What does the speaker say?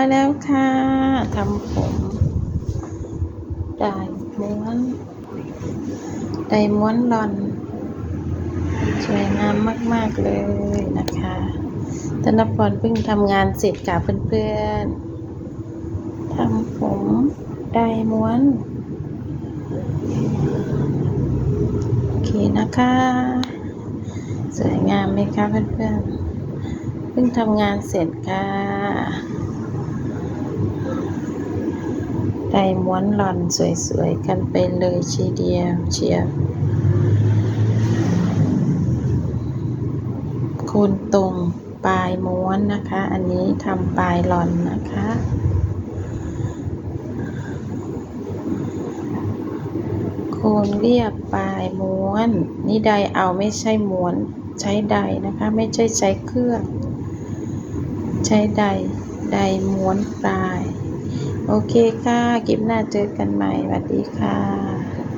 อยแล้วค่ะทำผมได้ม้วนได้ม้วนรอน สวยงามมาก ๆ เลยนะคะธนพรเพิ่งทำงานเสร็จกับเพื่อนๆทำผมได้ม้วนโอเคนะคะ สวยงามไหมคะเพื่อนๆเพิ่งทำงานเสร็จค่ะ ได้ม้วนหล่อนสวยๆ กันไปเลยชีเดียวเชียวโคนตรงปลายม้วนนะคะ อันนี้ทำปลายหล่อนนะคะโคนเรียบปลายม้วน นี่ใดเอาไม่ใช่ม้วนใช้ใดนะคะ ไม่ใช่ใช้เครื่อง ใช้ใดใดม้วนปลาย โอเคค่ะคลิปหน้าเจอกันใหม่สวัสดีค่ะ